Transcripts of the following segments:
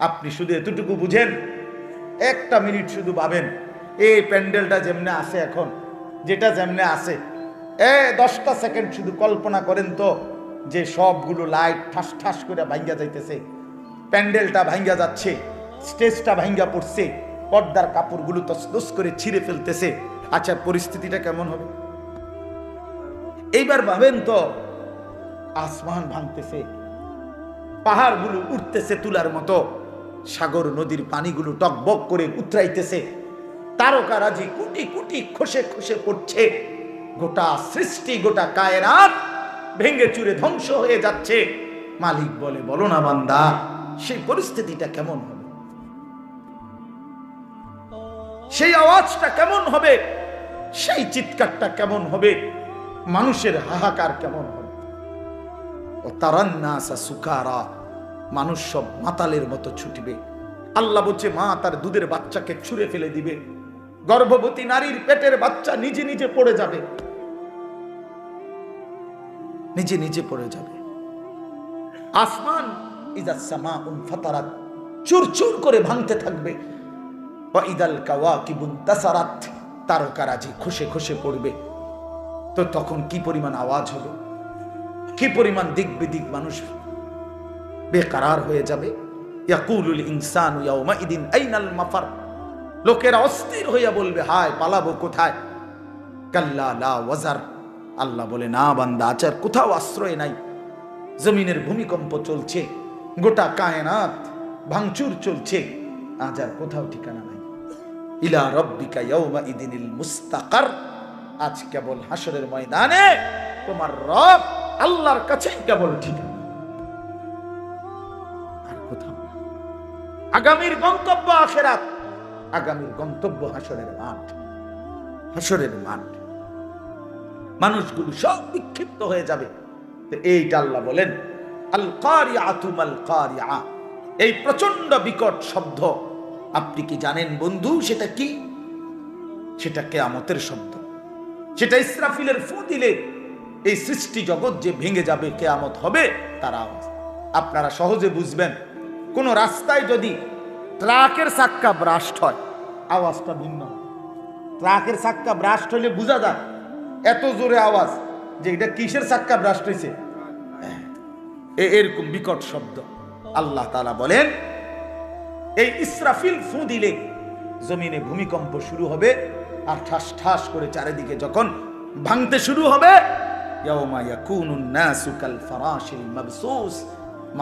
আপনি শুধু এতটুকু বুঝেন, একটা মিনিট শুধু ভাবেন, এই প্যান্ডেলটা যেমনে আছে এখন, যেটা যেমনে আছে, এ দশটা সেকেন্ড শুধু কল্পনা করেন তো, যে সবগুলো লাইট ঠাস ঠাস করে ভাঙ্গা যাইতেছে, প্যান্ডেলটা ভাঙ্গা যাচ্ছে, স্টেজটা ভাঙ্গা পড়ছে, পর্দার কাপড়গুলো তসদস করে ছিঁড়ে ফেলতেছে আচ্ছা পরিস্থিতিটা কেমন হবে? এইবার ভাবেন তো, আসমান ভাঙতেছে, পাহাড়গুলো উঠতেছে তুলার মতো সাগর নদীর পানিগুলো টকবক করে উতরাইতেছে। তারকারাজি কোটি কোটি খসে খসে পড়ছে। গোটা সৃষ্টি, গোটা কায়রাত ভেঙে চুরে ধ্বংস হয়ে যাচ্ছে। মালিক বলে, বলো না বান্দা, সেই পরিস্থিতিটা কেমন হবে? সেই আওয়াজটা কেমন হবে? সেই চিৎকারটা কেমন হবে? মানুষের হাহাকার কেমন হবে? ও তারান্নাসা সুকারা মানুষ সব মাতালের মতো ছুটবে। আল্লাহ বলছে, মা তার দুধের বাচ্চাকে ছুঁড়ে ফেলে দিবে। গর্ভবতী নারীর পেটের বাচ্চা নিজে নিজে পড়ে যাবে। নিজে নিজে পড়ে যাবে। আসমান ইদা সামা উন করে ভাঙতে থাকবে। ইদাল তারকারাজি খসে খসে পড়বে। তো তখন কি পরিমাণ আওয়াজ হবে কি পরিমাণ দিক বিদিক মানুষ বেকারার হয়ে যাবে। ইয়াকুলুল ইনসান ইয়াউমা ইদিন আইনাল মাফার। লোকেরা অস্থির হইয়া বলবে, হায়, পালাবো কোথায়? কাল্লা লা ওয়াজার। আল্লাহ বলে, না বান্দা, আচার কোথাও আশ্রয় নাই। জমিনের ভূমিকম্প চলছে, গোটা কায়নাত ভাঙচুর চলছে, আজ আর কোথাও ঠিকানা নাই। ইলা রব্বিকা ইয়াউমা ইদিনিল মুস্তাকার। আজ কেবল হাসরের ময়দানে তোমার রব আল্লাহর কাছেই কেবল ঠিকানা। আগামীর গন্তব্য আখেরাত, আগামীর গন্তব্য হাসরের মাঠ হাসরের মাঠ। মানুষগুলো সব বিক্ষিপ্ত হয়ে যাবে। তো এইটা আল্লাহ বলেন এই প্রচণ্ড বিকট শব্দ, আপনি কি জানেন বন্ধু সেটা কি? সেটা কেয়ামতের শব্দ। সেটা ইসরাফিলের ফু দিলে এই সৃষ্টি জগৎ যে ভেঙে যাবে কেয়ামত হবে, তার আপনারা সহজে বুঝবেন, কোন রাস্তায় যদি ট্রাকের চাক্কা ব্রাস্ট হয়। আওয়াজটা ভিন্ন। ট্রাকের চাক্কা ব্রাস্ট হলে বোঝা যায়, এত জোরে আওয়াজ যে এটা কিসের চাক্কা ব্রাস্ট হয়েছে এরকম বিকট শব্দ। আল্লাহ তালা বলেন, এই ইসরাফিল ফু দিলে জমিনে ভূমিকম্প শুরু হবে আর ঠাস ঠাস করে চারিদিকে যখন ভাঙতে শুরু হবে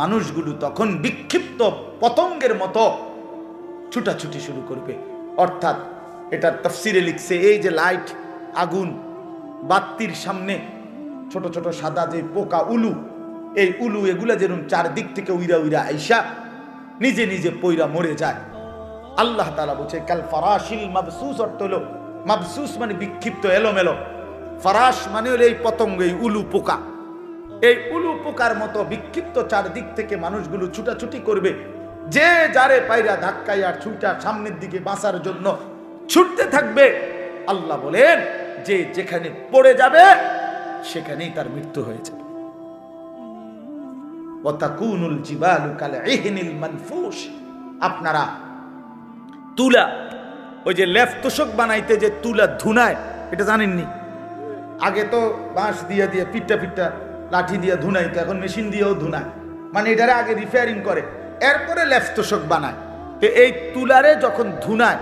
মানুষগুলো তখন বিক্ষিপ্ত পতঙ্গের মতো ছুটাছুটি শুরু করবে। অর্থাৎ এটার তফসিরে লিখছে, এই যে লাইট, আগুন, বাত্তির সামনে ছোট ছোট সাদা যে পোকা উলু, এই উলু এগুলা যেরকম চারদিক থেকে উইরা উইরা আইসা নিজে নিজে পইরা মরে যায়। আল্লাহ তালা বলছে, কাল ফারাশিল মাবসুস অর্থ হলো, মাবসুস মানে বিক্ষিপ্ত, এলোমেলো। ফারাস মানে হলো এই পতঙ্গ, এই উলু পোকা। এই উলু পোকার মতো বিক্ষিপ্ত চারদিক থেকে মানুষগুলো ছুটাছুটি করবে। যে যারে পায়রা ধাক্কায় আর ছুটা সামনের দিকে বাঁচার জন্য ছুটতে থাকবে, আল্লাহ বলেন, যে যেখানে পড়ে যাবে, সেখানেই তার মৃত্যু হয়ে যাবে। আপনারা তুলা, ওই যে লেফ তোষক বানাইতে যে তুলা ধুনায়, এটা জানেননি? আগে তো বাঁশ দিয়ে দিয়ে পিটটা পিটটা লাঠি দিয়ে ধুনাইতো, এখন মেশিন দিয়েও ধুনায়। মানে এটারে আগে রিপেয়ারিং করে। এরপরে লেফ তোষক বানায়। তো এই তুলারে যখন ধুনায়,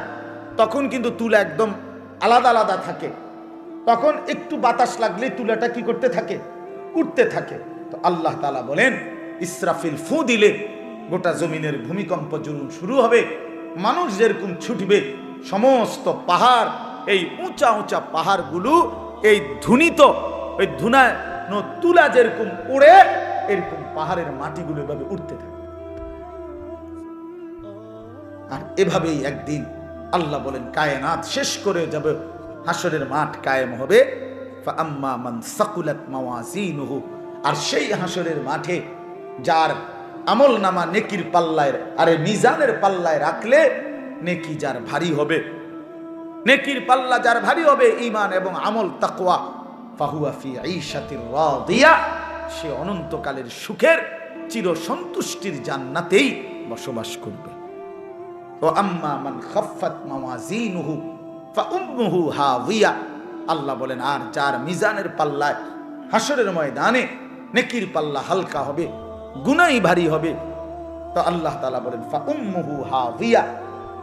তখন কিন্তু তুলা একদম আলাদা আলাদা থাকে। তখন একটু বাতাস লাগলে তুলাটা কি করতে থাকে? উঠতে থাকে। তো আল্লাহ তালা বলেন, ইসরাফিল ফু দিলে গোটা জমিনের ভূমিকম্প যখন শুরু হবে। মানুষ যেরকম ছুটবে, সমস্ত পাহাড়, এই উঁচা উঁচা পাহাড়গুলো, এই ধুনিত, ওই ধুনায় তুলা যেরকম উড়ে, এরকম পাহাড়ের মাটিগুলো এভাবে উঠতে থাকে। আর এভাবেই একদিন আল্লাহ বলেন, কায়নাত শেষ করে যাবে হাসরের মাঠ কায়েম হবে। মাওয়াজিনুহু। আর সেই হাসরের মাঠে যার আমল নামা নেকির পাল্লায়, আরে মিজানের পাল্লায় রাখলে নেকি যার ভারী হবে। নেকির পাল্লা যার ভারী হবে ইমান এবং আমল রাদিয়া। সে অনন্তকালের সুখের চির সন্তুষ্টির জান্নাতেই বসবাস করবে। ও আম্মা আল্লাহ বলেন, আর যার মিজানের পাল্লায় হাসরের ময়দানে নেকির পাল্লা হালকা হবে, গুনাই ভারী হবে, তো আল্লাহ তালা বলেন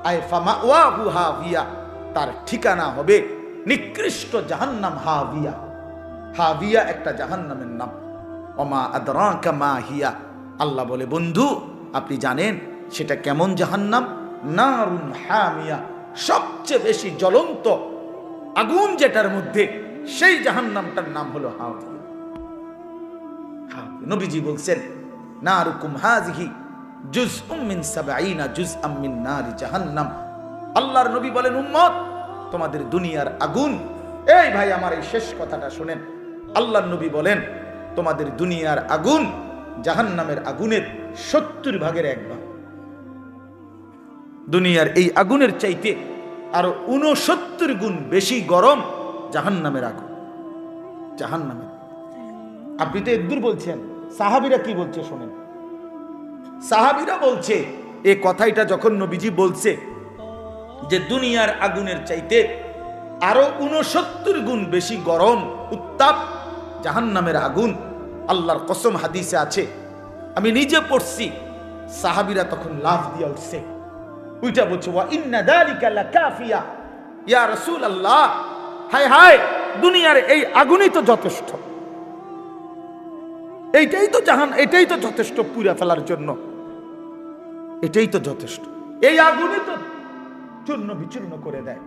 আয় হাওয়িয়া তার ঠিকানা হবে নিকৃষ্ট জাহান্নাম হাওয়িয়া হাবিয়া একটা জাহান্নামের নাম। অমা আদরাকা মা হিয়া। আল্লাহ বলে, বন্ধু, আপনি জানেন সেটা কেমন জাহান্নাম? নারুন হামিয়া, সবচেয়ে বেশি জ্বলন্ত আগুন যেটার মধ্যে, সেই জাহান্নামটার নাম হলো হাবিয়া। নবীজি বলছেন, নারুকুম হাজিহি জুজ উম্মিন সাবাইনা জুজ আম্মিন নারি জাহান্নাম। আল্লাহর নবী বলেন, উম্মত, তোমাদের দুনিয়ার আগুন। এই ভাই, আমার এই শেষ কথাটা শুনেন। আল্লাহর নবী বলেন, তোমাদের দুনিয়ার আগুন জাহান্নামের আগুনের সত্তর ভাগের এক ভাগ। দুনিয়ার এই আগুনের চাইতে আরও উনসত্তর গুণ বেশি গরম জাহান্নামের আগুন। জাহান্নামের। আপনি তো একদূর বলছেন। সাহাবিরা কি বলছে শোনেন। সাহাবিরা বলছে, এ কথাইটা যখন নবীজি বলছে যে দুনিয়ার আগুনের চাইতে আরও উনসত্তর গুণ বেশি গরম, উত্তাপ জাহান্নামের আগুন আল্লাহর কসম হাদিসে আছে। আমি নিজে পড়ছি, সাহাবিরা তখন লাভ দিয়ে উঠছে। উইটা বলছে, ওয়া ইন্না দালিকা লাকাফিয়া। ইয়া রাসূলুল্লাহ, হায় হায়, দুনিয়ার এই আগুনই তো যথেষ্ট। এইটাই তো জাহান, এটাই তো যথেষ্ট পুরা ফেলার জন্য। এটাই তো যথেষ্ট। এই আগুনই তো চূর্ণ বিচূর্ণ করে দেয়।